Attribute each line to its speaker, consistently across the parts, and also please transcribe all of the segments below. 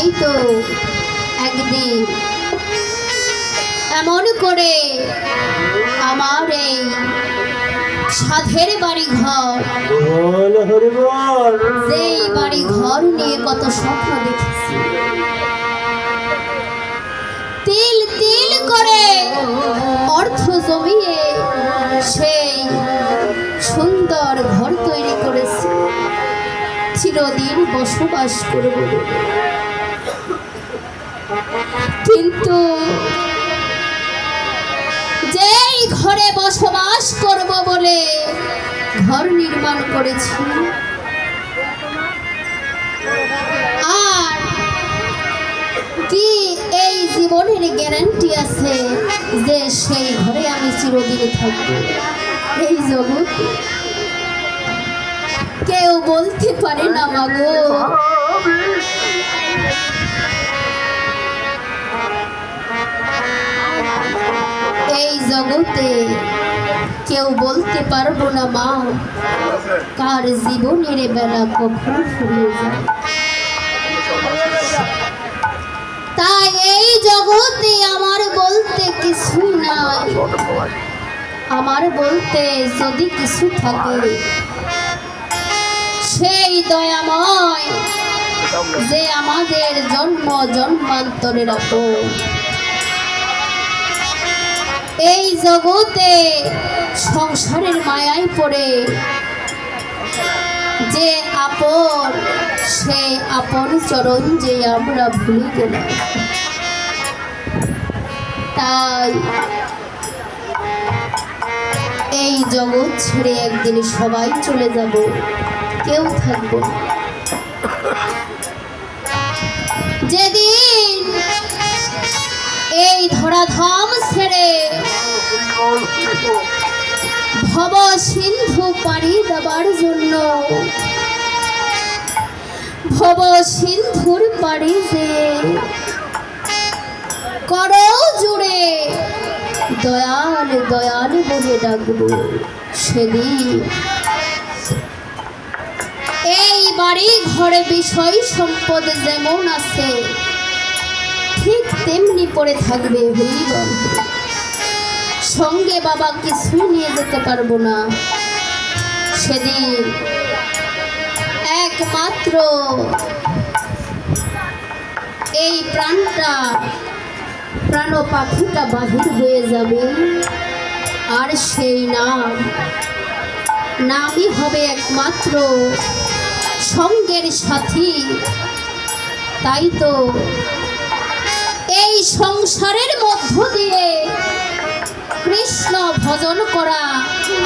Speaker 1: তাই তো একদিন। এমন করে আমার এই সাধের বাড়ি ঘর যেই বাড়ি ঘর নিয়ে কত স্বপ্ন দেখেছি। তিল তিল করে অর্থ জমিয়ে সেই সুন্দর ঘর তৈরি করেছি। চিরদিন বসবাস করব। করব বলে ঘর নির্মাণ করেছি। আর কি এই জীবনের গ্যারান্টি আছে যে সেই ঘরে আমি চিরদিন থাকব? এই জগৎ কেউ বলতে পারে না মাগো এই জগতে কেউ বলতে পারব না, মা। কার জীবনের বেলা কখন ফুরিয়ে তাই এই জগতে আমার বলতে কিছু নাই। আমার বলতে যদি কিছু থাকে, সেই দয়াময় যে আমাদের জন্ম জন্মান্তরের আপন এই জগতে সংসারের মায়ায় পড়ে। যে আপন, সে আপন চরণ যে আমরা ভুলে গেলাম। তাই এই জগৎ ছেড়ে একদিন সবাই চলে যাব। কেউ থাকব। যেদিন এই ধরাধাম ভব সিন্ধু পাড়ি দেবার জন্য। ভব সিন্ধুর পাড়ি যে। করো জুড়ে। দয়াল দয়াল বলে ডাকবো সেদিন। এই বাড়ি ঘরে বিষয় সম্পদ যেমন আছে, ঠিক তেমনি পড়ে থাকবে হরিবল সঙ্গে বাবা কিছুই নিয়ে যেতে পারব না। সেদিন একমাত্র এই প্রাণটা প্রাণ পাখিটা বাহির হয়ে যাবে। আর সেই নাম, নামই হবে একমাত্র সঙ্গের সাথী। তাই তো এই সংসারের মধ্য দিয়ে ভজন করা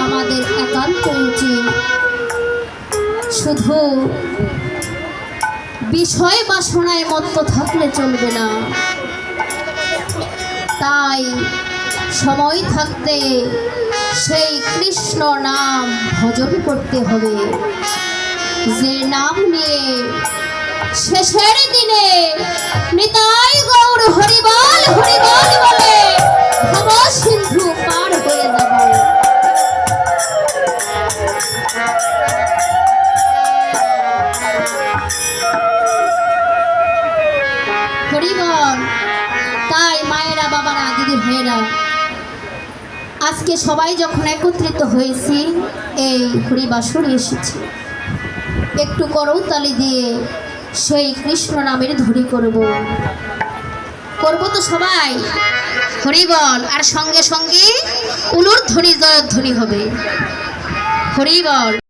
Speaker 1: আমাদের একান্ত উচিত। শুধু বিষয় বাসনায় মত্ত থাকলে চলবে না। তাই সময় থাকতে সেই কৃষ্ণ নাম ভজন করতে হবে। যে নাম নিয়ে শেষের দিনে নিতাই গৌর হরিবল। তাই মায়েরা, বাবারা, দিদি ভাইয়েরা, আজকে সবাই যখন একত্রিত হয়েছি, এই হরিবাসরে এসেছি। একটু করৌতালি দিয়ে সেই কৃষ্ণ নামের ধরি করব। করব তো সবাই? হরিবল, আর সঙ্গে সঙ্গে উলুর ধ্বনি, জয়ধ্বনি হবে। হরিবল